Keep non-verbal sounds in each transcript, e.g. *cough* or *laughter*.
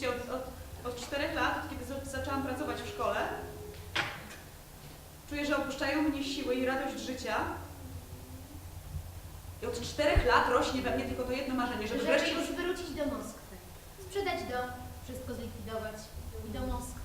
Rzeczywiście od, od, od czterech lat, od kiedy za- zaczęłam pracować w szkole, czuję, że opuszczają mnie siły i radość życia. I od czterech lat rośnie we mnie tylko to jedno marzenie, żeby Żeby wreszcie... już wrócić do Moskwy. Sprzedać dom, wszystko zlikwidować i do Moskwy.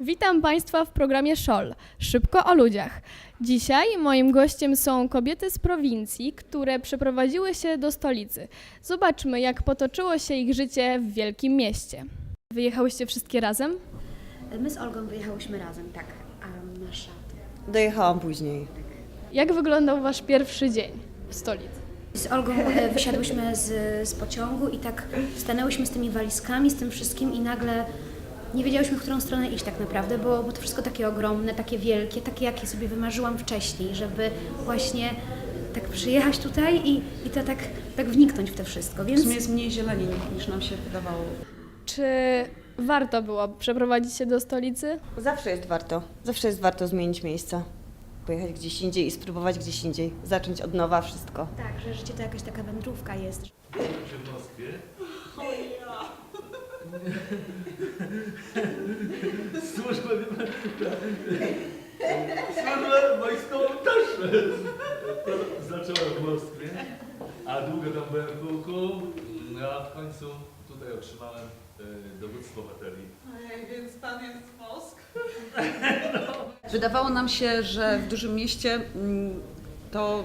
Witam Państwa w programie Szol. Szybko o ludziach. Dzisiaj moim gościem są kobiety z prowincji, które przeprowadziły się do stolicy. Zobaczmy, jak potoczyło się ich życie w wielkim mieście. Wyjechałyście wszystkie razem? My z Olgą wyjechałyśmy razem, tak. A nasza. Dojechałam później. Jak wyglądał Wasz pierwszy dzień w stolicy? Z Olgą e, wysiadłyśmy z, z pociągu i tak stanęłyśmy z tymi walizkami, z tym wszystkim i nagle nie wiedziałyśmy, w którą stronę iść tak naprawdę, bo, bo to wszystko takie ogromne, takie wielkie, takie jakie sobie wymarzyłam wcześniej, żeby właśnie tak przyjechać tutaj i, i to tak, tak wniknąć w to wszystko. W Więc sumie jest mniej zieleni niż nam się wydawało. Czy warto było przeprowadzić się do stolicy? Zawsze jest warto. Zawsze jest warto zmienić miejsca. Pojechać gdzieś indziej i spróbować gdzieś indziej. Zacząć od nowa wszystko. tak, że życie to jakaś taka wędrówka jest. w Moskwie. *laughs* Służbę Służbę wojskową też zaczęła w Moskwie, a długo tam byłem w pułku, a w końcu tutaj otrzymałem e, dowództwo baterii. Ojej, więc pan jest z Moskwy? *laughs* Wydawało nam się, że w dużym mieście mm, to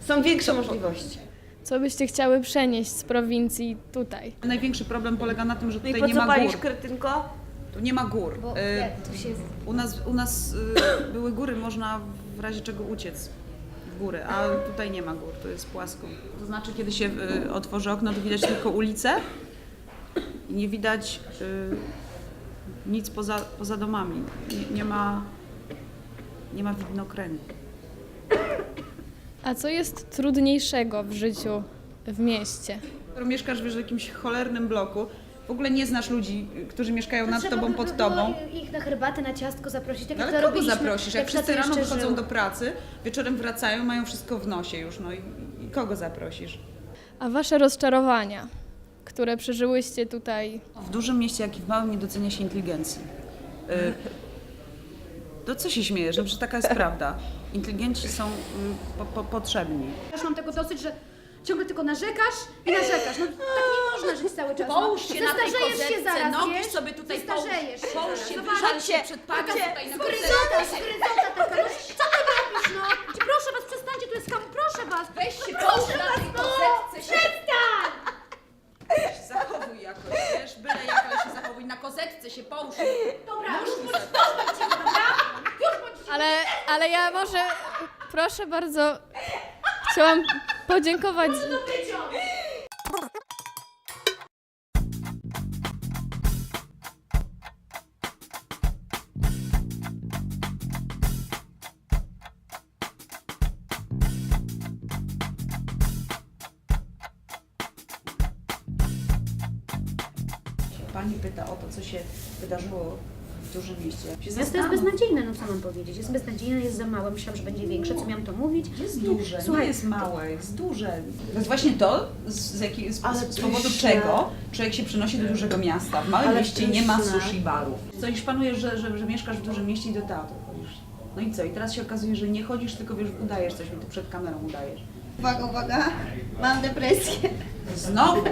Są większe możliwości. Co byście chciały przenieść z prowincji tutaj? największy problem polega na tym, że No i tutaj po nie co ma palisz gór. kretynko? Tu nie ma gór. Bo Y, jak tu się U nas, u nas y, były góry, można w razie czego uciec w góry, a tutaj nie ma gór, to jest płasko. To znaczy, kiedy się y, otworzy okno, to widać tylko ulicę i nie widać y, nic poza, poza domami. Nie, nie ma, nie ma widnokręgu. A co jest trudniejszego w życiu w mieście? Skoro mieszkasz w jakimś cholernym bloku, w ogóle nie znasz ludzi, którzy mieszkają nad Trzeba tobą, by pod było tobą. ich na herbatę, na ciastko zaprosić, tak No jak ale to kogo robiliśmy. zaprosisz? Jak wszyscy tato rano jeszcze wychodzą żył. do pracy, wieczorem wracają, mają wszystko w nosie już, no i, i kogo zaprosisz? A Wasze rozczarowania, które przeżyłyście tutaj W dużym mieście, jak i w małym, nie docenia się inteligencji. Y, To co się śmiejesz? No przecież taka jest prawda. Inteligenci są y, po, po, potrzebni. Już mam tego dosyć, że ciągle tylko narzekasz i narzekasz. No tak nie można żyć cały czas. Połóż no. się na tej Zestarzejesz się kozetce, zaraz, nogi wiesz? sobie tutaj połóż, Zestarzejesz się połóż się, wyżal się przed panią taka tutaj na Zgryzota, kozetce. zgryzota taka. No co ty robisz, no? Proszę was, przestańcie, tu jest kam... Proszę was. Weź się połóż na tej kozetce. Się, Zachowuj jakoś, wiesz, byle jak, ale się zachowuj. Na kozetce się połóż. Dobra, już cicho, dobra? Ale, ale ja może, proszę bardzo, chciałam podziękować. Pani pyta o to, co się wydarzyło w dużym mieście. Się Miasto jest zastanów. beznadziejne, no co mam powiedzieć. Jest beznadziejne, jest za małe. Myślałam, że będzie większe, co miałam to mówić. Jest duże, Słuchaj, nie jest małe, jest duże. To jest właśnie to, z, z, jaki, z, z, powodu czego człowiek się przenosi do dużego miasta. W małym Ale mieście nie ma sushi barów. Co już panujesz, że, że, że mieszkasz w dużym mieście i do teatru chodzisz. No i co? I teraz się okazuje, że nie chodzisz, tylko wiesz, udajesz coś, mi tu przed kamerą udajesz. Uwaga, uwaga. Mam depresję. Znowu!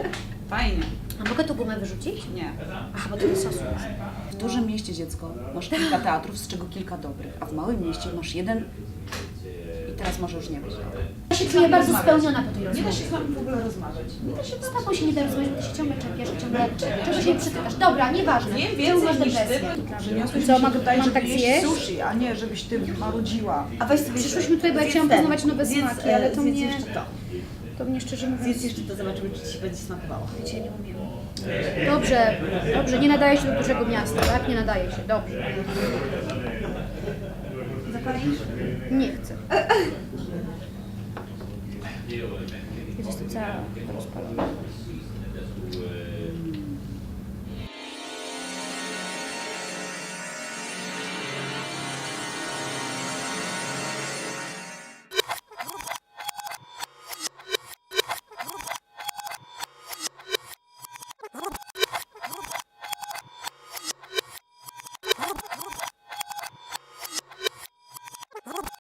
Fajnie. A mogę tu gumę wyrzucić? Nie. Aha, bo to jest sosu. W dużym mieście dziecko masz kilka teatrów, z czego kilka dobrych, a w małym mieście masz jeden i teraz może już nie być dobry. Ja się czuję bardzo spełniona po tej Nie da rozmowie. się z wami w ogóle rozmawiać. Nie da się Z tobą się nie da rozmawiać, bo ty się ciągle czepiasz, ciągle czegoś nie przytykasz. Dobra, nieważne. Masz więcej niż ty, przyniosłeś Co, mi się mam- tutaj, mam żeby tak jeść zjeść? sushi, a nie żebyś ty marudziła. A weź sobie Przyszłyśmy tutaj, bo ja chciałam poznawać nowe smaki, ale to mnie. To mnie szczerze mówiąc, Zjedz jeszcze to, zobaczymy, czy ci będzie smakowało. wiecie, nie umiem. Dobrze, dobrze, nie nadaje się do dużego miasta, tak? Nie nadaje się, dobrze. Zapalisz? Nie chcę. Jest to cała rozpalona.